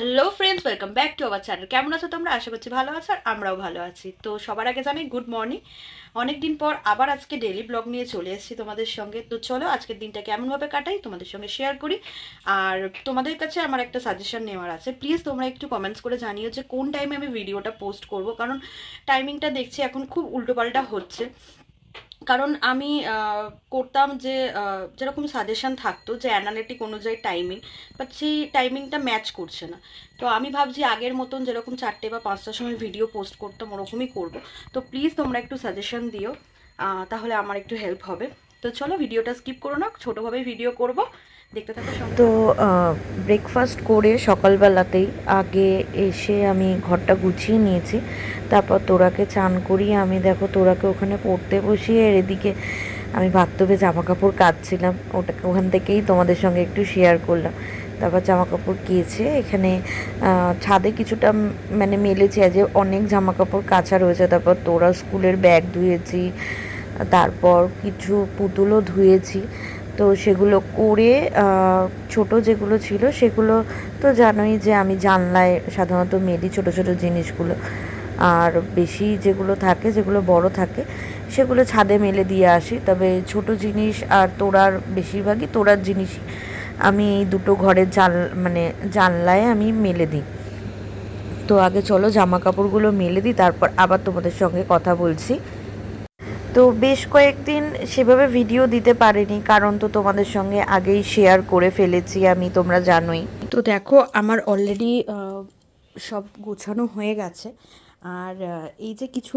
Hello friends welcome back to our channel কেমন আছো তোমরা? আশা করছি ভালো আছো আর আমরাও ভালো আছি। তো সবার আগে জানাই গুড মর্নিং অনেক দিন পর আবার আজকে ডেলি ব্লগ নিয়ে চলে এসেছি তোমাদের সঙ্গে। তো চলো আজকের দিনটা কেমনভাবে কাটাই তোমাদের সঙ্গে শেয়ার করি। আর তোমাদের কাছে আমার একটা সাজেশন নেওয়ার আছে। প্লিজ তোমরা একটু কমেন্টস করে জানিও যে কোন টাইমে আমি ভিডিওটা পোস্ট করব। কারণ টাইমিংটা দেখছি এখন খুব উল্টোপাল্টা হচ্ছে। কারণ আমি করতাম যে যেরকম সাজেশান থাকতো যে অ্যানালিটিক অনুযায়ী টাইমিং বাট সেই টাইমিংটা ম্যাচ করছে না। তো আমি ভাবছি আগের মতন যেরকম চারটে বা পাঁচটার সময় ভিডিও পোস্ট করতাম ওরকমই করব। তো প্লিজ তোমরা একটু সাজেশান দিও তাহলে আমার একটু হেল্প হবে। তো চলো ভিডিওটা স্কিপ করো না, ছোটোভাবে ভিডিও করব। দেখতে থাকো তো ব্রেকফাস্ট করে সকালবেলাতেই আগে এসে আমি ঘরটা গুছিয়ে নিয়েছি। তারপর তোরাকে চান করিয়ে আমি দেখো তোরাকে ওখানে পড়তে বসিয়ে এদিকে আমি বাথটবে জামা কাপড় কাচছিলাম ওটাকে ওখান থেকেই তোমাদের সঙ্গে একটু শেয়ার করলাম। তারপর জামা কাপড় কেচে এখানে ছাদে কিছুটা মানে মেলেছি। যে অনেক জামা কাপড় কাচা রয়েছে। তারপর তোরা স্কুলের ব্যাগ ধুয়েছি তারপর কিছু পুতুলও ধুয়েছি। তো সেগুলো করে ছোট যেগুলো ছিল সেগুলো তো জানোই যে আমি জানলায় সাধারণত মেলি ছোট ছোট জিনিসগুলো। আর বেশি যেগুলো থাকে, যেগুলো বড় থাকে, সেগুলো ছাদে মেলে দিয়ে আসি। তবে ছোট জিনিস আর তোড়ার বেশিরভাগই তোড়ার জিনিসই। আমি এই দুটো ঘরের জান মানে জানলায় আমি মেলে দিই। তো আগে চলো জামা কাপড়গুলো মেলে দিই, তারপর আবার তোমাদের সঙ্গে কথা বলছি। তো বেশ কয়েকদিন সেভাবে ভিডিও দিতে পারিনি, কারণ তো তোমাদের সঙ্গে আগেই শেয়ার করে ফেলেছি, আমি তোমরা জানোই। তো দেখো, আমার অলরেডি সব গোছানো হয়ে গেছে। আর এই যে কিছু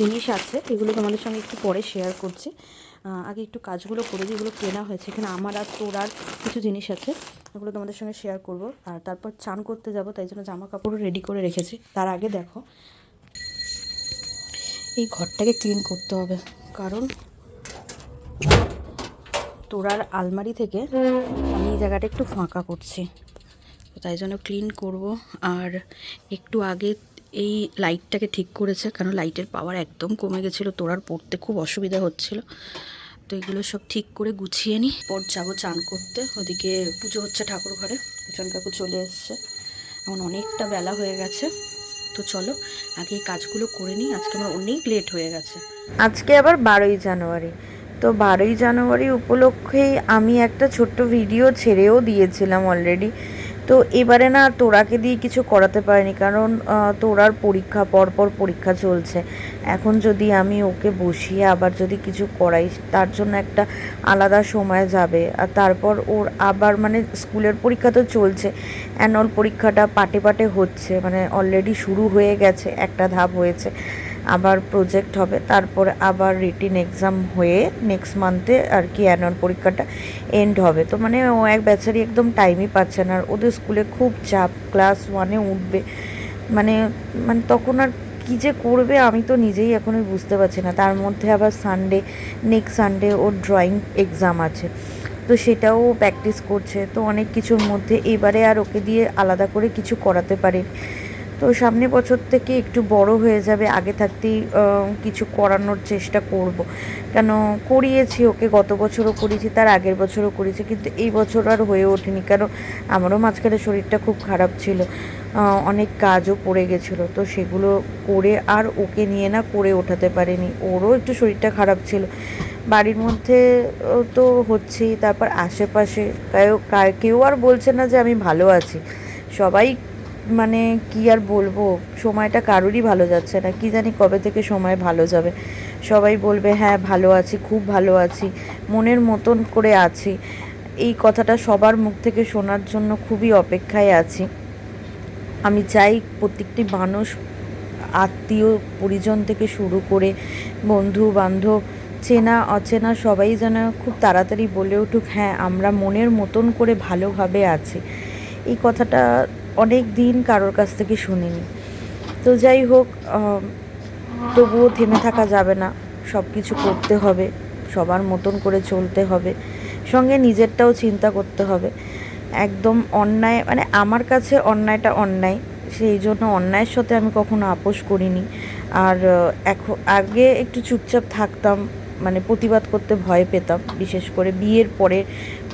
জিনিস আছে, এগুলো তোমাদের সঙ্গে একটু পরে শেয়ার করছি। আগে একটু কাজগুলো করে এগুলো কেনা হয়েছে। এখানে আমার আর তোর আর কিছু জিনিস আছে, এগুলো তোমাদের সঙ্গে শেয়ার করব। আর তারপর চান করতে যাব, তাই জন্য জামা কাপড়ও রেডি করে রেখেছি। তার আগে দেখো এই ঘরটাকে ক্লিন করতে হবে। কারণ তোরার আলমারি থেকে আমি এই জায়গাটা একটু ফাঁকা করছি। তাই জন্য ক্লিন করব। আর একটু আগে এই লাইটটাকে ঠিক করেছে কারণ লাইটের পাওয়ার একদম কমে গেছিল, তোরার পড়তে খুব অসুবিধা হচ্ছিল। তো এগুলো সব ঠিক করে গুছিয়ে নিই পর যাব চান করতে। ওদিকে পুজো হচ্ছে ঠাকুর ঘরে পুজন কাকু চলে এসছে। এখন অনেকটা বেলা হয়ে গেছে। তো চলো, আগে কাজগুলো করে নিই। আজকে আমার অনেক লেট হয়ে গেছে। আজকে আবার বারোই জানুয়ারি। তো বারোই জানুয়ারি উপলক্ষেই আমি একটা ছোট্ট ভিডিও ছেড়েও দিয়েছিলাম অলরেডি তো এবারে না তোরাকে দিয়ে কিছু করাতে পারিনি, কারণ তোরার পরীক্ষা, পরপর পরীক্ষা চলছে। এখন যদি আমি ওকে বসিয়ে আবার যদি কিছু করাই, তার জন্য একটা আলাদা সময় যাবে। আর তারপর ওর আবার মানে স্কুলের পরীক্ষা তো চলছে, অ্যানুয়াল পরীক্ষাটা পাটে পাটে হচ্ছে মানে অলরেডি শুরু হয়ে গেছে, একটা ধাপ হয়েছে। আবার প্রজেক্ট হবে, তারপরে আবার রিটিন এক্সাম হয়ে নেক্সট মান্থে আর কি অ্যানুয়াল পরীক্ষাটা এন্ড হবে। তো মানে ও এক বেচারি একদম টাইমই পাচ্ছে না আর ওদের স্কুলে খুব চাপ ক্লাস ওয়ানে উঠবে। মানে মানে তখন আর কী যে করবে আমি তো নিজেই এখনই বুঝতে পারছি না। তার মধ্যে আবার সানডে নেক্সট সানডে ওর ড্রয়িং এক্সাম আছে। তো সেটাও প্র্যাকটিস করছে। তো অনেক কিছুর মধ্যে এবারে আর ওকে দিয়ে আলাদা করে কিছু করাতে পারি তো সামনে বছর থেকে একটু বড় হয়ে যাবে, আগে থাকতেই কিছু করানোর চেষ্টা করব। কেন, করিয়েছি ওকে, গত বছরও করিয়েছি, তার আগের বছরও করেছি কিন্তু এই বছর আর হয়ে ওঠেনি, কারণ আমারও মাঝখানে শরীরটা খুব খারাপ ছিল অনেক কাজও পড়ে গেছিল, তো সেগুলো করে আর ওকে নিয়ে না করে ওঠাতে পারিনি, ওরও একটু শরীরটা খারাপ ছিল। বাড়ির মধ্যে তো হচ্ছেই, তারপর আশেপাশে কেউ কেউ আর বলছে না যে আমি ভালো আছি, সবাই মানে কি আর বলব? সময়টা কারোরই ভালো যাচ্ছে না। কি জানি কবে থেকে সময় ভালো যাবে। সবাই বলবে হ্যাঁ ভালো আছি, খুব ভালো আছি, মনের মতন করে আছি। এই কথাটা সবার মুখ থেকে শোনার জন্য খুবই অপেক্ষায় আছি। আমি চাই প্রত্যেকটি মানুষ, আত্মীয়, পরিজন থেকে শুরু করে বন্ধু, বান্ধব, চেনা, অচেনা, সবাই যেন খুব তাড়াতাড়ি বলে উঠুক হ্যাঁ আমরা মনের মতন করে ভালোভাবে আছি। এই কথাটা অনেক দিন কারোর কাছ থেকে শুনিনি। তো যাই হোক তবুও থেমে থাকা যাবে না। সব কিছু করতে হবে, সবার মতন করে চলতে হবে। সঙ্গে নিজেরটাও চিন্তা করতে হবে। একদম অন্যায় মানে আমার কাছে অন্যায়টা অন্যায়, সেই জন্য অন্যায়ের সাথে আমি কখনো আপোষ করিনি। আর এখন আগে একটু চুপচাপ থাকতাম মানে প্রতিবাদ করতে ভয় পেতাম। বিশেষ করে বিয়ের পরে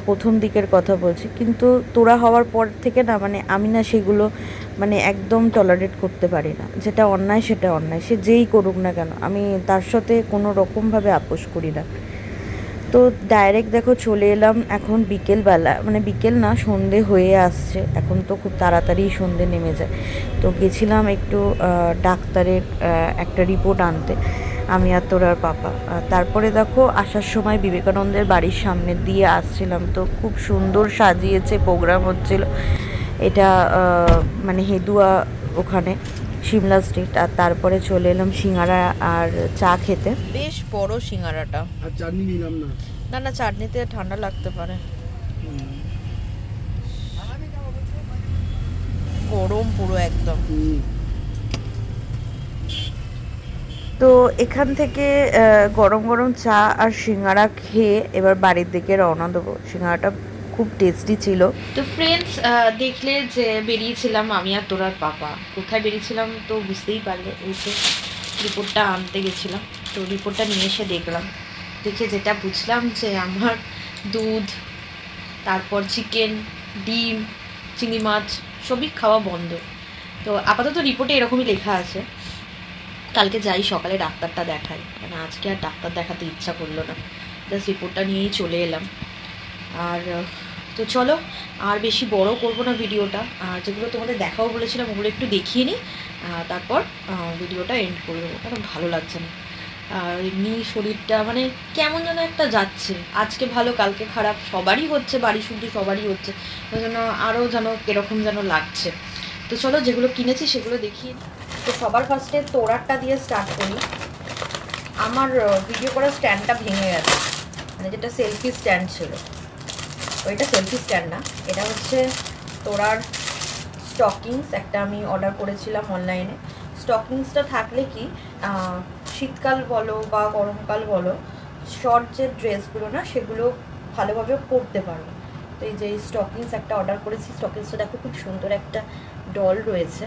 প্রথম দিকের কথা বলছি। কিন্তু তোরা হওয়ার পর থেকে না মানে আমি না সেগুলো মানে একদম টলারেট করতে পারি না। যেটা অন্যায় সেটা অন্যায়। সে যেই করুক না কেন, আমি তার সাথে কোনো রকমভাবে আপোষ করি না। তো ডাইরেক্ট দেখো চলে এলাম এখন বিকেলবেলা। মানে বিকেল না, সন্ধে হয়ে আসছে। এখন তো খুব তাড়াতাড়ি সন্ধে নেমে যায়। তো গেছিলাম একটু ডাক্তারের একটা রিপোর্ট আনতে। আমি আর তোর আর পাপা। আর তারপরে দেখো আসার সময় বিবেকানন্দের বাড়ির সামনে দিয়ে আসছিলাম তো খুব সুন্দর সাজিয়েছে প্রোগ্রাম হচ্ছিল। এটা মানে হেদুয়া ওখানে সিমলা স্ট্রিট। আর তারপরে চলে এলাম সিঙ্গারা আর চা খেতে। বেশ বড় সিঙ্গারাটা। আর চাটনি নিলাম না? না না চাটনিতে ঠান্ডা লাগতে পারে। গরম পুরো একদম। তো এখান থেকে গরম গরম চা আর সিঙ্গারা খেয়ে এবার বাড়ির দিকে রওনা দেবো। সিঙ্গারাটা খুব টেস্টি ছিল। তো ফ্রেন্ডস দেখলে যে বেরিয়েছিলাম আমি আর তোরার পাপা। কোথায় বেরিয়েছিলাম তো বুঝতেই পারলে যে রিপোর্টটা আনতে গেছিলাম। তো রিপোর্টটা নিয়ে এসে দেখলাম। দেখে যেটা বুঝলাম যে আমার দুধ, তারপর চিকেন ডিম, চিংড়ি মাছ সবই খাওয়া বন্ধ। তো আপাতত রিপোর্টে এরকমই লেখা আছে। কালকে যাই, সকালে ডাক্তারটা দেখাই। মানে আজকে আর ডাক্তার দেখাতে ইচ্ছা করল না। জাস্ট রিপোর্টটা নিয়েই চলে এলাম। আর, তো চলো, আর বেশি বড় করব না ভিডিওটা। আর যেগুলো তোমাদের দেখাও বলেছিলাম, ওগুলো একটু দেখিয়ে নিই। তারপর ভিডিওটা এন্ড করে দেবো। কারণ ভালো লাগছে না। আর এমনি শরীরটা মানে কেমন যেন একটা যাচ্ছে। আজকে ভালো, কালকে খারাপ, সবারই হচ্ছে, বাড়ি শুদ্ধ সবারই হচ্ছে। ওই জন্য আরও যেন এরকম যেন লাগছে। তো চলো, যেগুলো কিনেছি সেগুলো দেখিয়ে। তো সবার ফার্স্টে তোড়ারটা দিয়ে স্টার্ট করি। আমার ভিডিও করার স্ট্যান্ডটা ভেঙে গেছে। মানে যেটা সেলফি স্ট্যান্ড ছিল। ওইটা সেলফি স্ট্যান্ড না। এটা হচ্ছে তোড়ার স্টকিংস একটা আমি অর্ডার করেছিলাম অনলাইনে স্টকিংসটা থাকলে কি শীতকাল বলো বা গরমকাল বলো শর্ট যে ড্রেসগুলো না, সেগুলো ভালোভাবে পরতে পারব তো এই যে স্টকিংস একটা অর্ডার করেছি স্টকিংসটা দেখো খুব সুন্দর একটা ডল রয়েছে।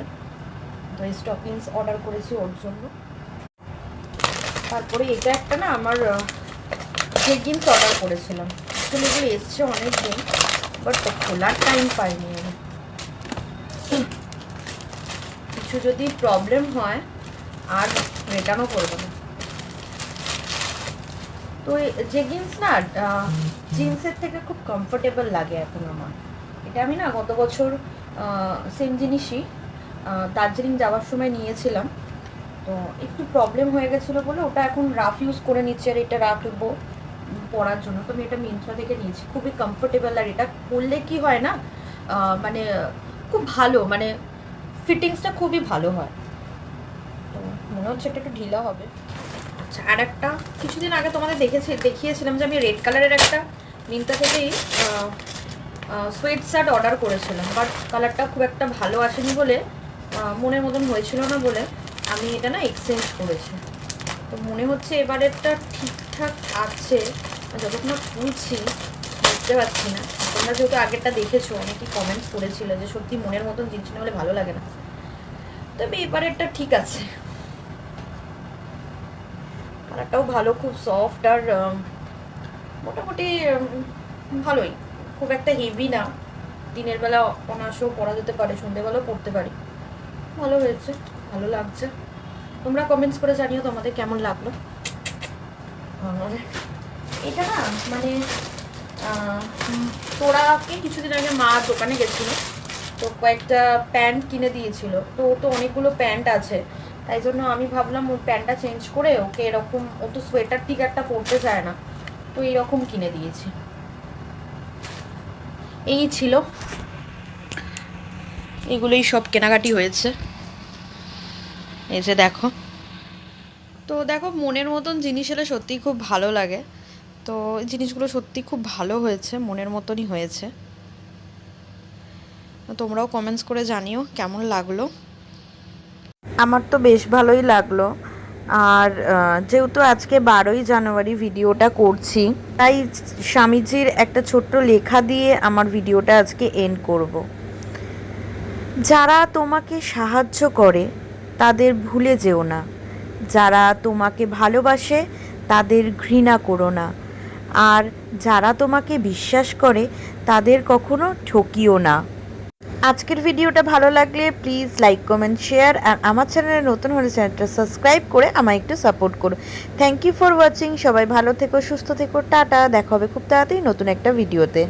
তো এই স্টকিংস অর্ডার করেছি ওর জন্য। তারপরে এটা একটা না আমার জেগিন্স অর্ডার করেছিলাম। আসলে এগুলো এসছে অনেক দিন বাট খোলার টাইম পাইনি আমি। কিছু যদি প্রবলেম হয়, আর রিটার্নও করব না। তো জেগিন্স না জিন্সের থেকে খুব কমফোর্টেবল লাগে এখন আমার। এটা আমি না গত বছর সেম জিনিসই দার্জিলিং যাওয়ার সময় নিয়েছিলাম। তো একটু প্রবলেম হয়ে গেছিল বলে ওটা এখন রাফ ইউজ করে নিচ্ছি আর এটা রাখব পরার জন্য। তো আমি এটা মিন্ত্রা থেকে নিয়েছি। খুবই কমফোর্টেবল আর এটা পরলে কি হয় না মানে খুব ভালো মানে ফিটিংসটা খুবই ভালো হয়। তো মনে হচ্ছে এটা একটু ঢিলা হবে। আচ্ছা আর একটা কিছুদিন আগে তোমাদের দেখেছি দেখিয়েছিলাম যে আমি রেড কালারের একটা মিন্ত্রা থেকেই সোয়েট শার্ট অর্ডার করেছিলাম। বাট কালারটা খুব একটা ভালো আসেনি বলে মনের মতন হয়েছিল না বলে আমি এটা না এক্সচেঞ্জ করেছি। তো মনে হচ্ছে এবারেরটা ঠিকঠাক আছে যতক্ষণ না খুলছি, বুঝতে পারছি না। তোমরা যেহেতু আগেরটা দেখেছ, অনেকেই কমেন্টস করেছিল যে সত্যি মনের মতন জিনিস না হলে ভালো লাগে না। তবে এবারেরটা ঠিক আছে। কালারটাও ভালো, খুব সফট আর মোটামুটি ভালোই। খুব একটা হেভি না। দিনের বেলা অনাসও পরা যেতে পারে, সন্ধেবেলাও পড়তে পারি। ভালো হয়েছে, ভালো লাগছে। তোমরা কমেন্টস করে জানিও তোমাদের কেমন লাগল। এটা না মানে তোরাকে কিছুদিন আগে মা দোকানে গেছিল, তো কয়েকটা প্যান্ট কিনে দিয়েছিল, তো ও তো অনেকগুলো প্যান্ট আছে, তাই জন্য আমি ভাবলাম ওর প্যান্টটা চেঞ্জ করে ওকে এরকম, ও তো সোয়েটার ঠিক একটা পরতে চায় না, তো এইরকম কিনে দিয়েছি। এই ছিল এগুলোই সব কেনাকাটি হয়েছে। এই যে দেখো। তো দেখো মনের মতন জিনিস এলে সত্যিই খুব ভালো লাগে। তো এই জিনিসগুলো সত্যি খুব ভালো হয়েছে মনের মতনই হয়েছে। তোমরাও কমেন্টস করে জানিও কেমন লাগল। আমার তো বেশ ভালোই লাগল। আর যেহেতু আজকে বারোই জানুয়ারি ভিডিওটা করছি তাই স্বামীজির একটা ছোট্ট লেখা দিয়ে আমার ভিডিওটা আজকে এন্ড করব। যারা তোমাকে সাহায্য করে, তাদের ভুলে যেও না। যারা তোমাকে ভালোবাসে, তাদের ঘৃণা করো না। আর যারা তোমাকে বিশ্বাস করে, তাদের কখনো ঠকিও না। আজকের ভিডিওটা ভালো লাগলে প্লিজ লাইক কমেন্ট শেয়ার আর আমার চ্যানেলে নতুন হলে চ্যানেলটা সাবস্ক্রাইব করে আমায় একটু সাপোর্ট করো। থ্যাংক ইউ ফর ওয়াচিং সবাই ভালো থেকো, সুস্থ থেকো, টাটা, দেখা হবে খুব তাড়াতাড়ি নতুন একটা ভিডিওতে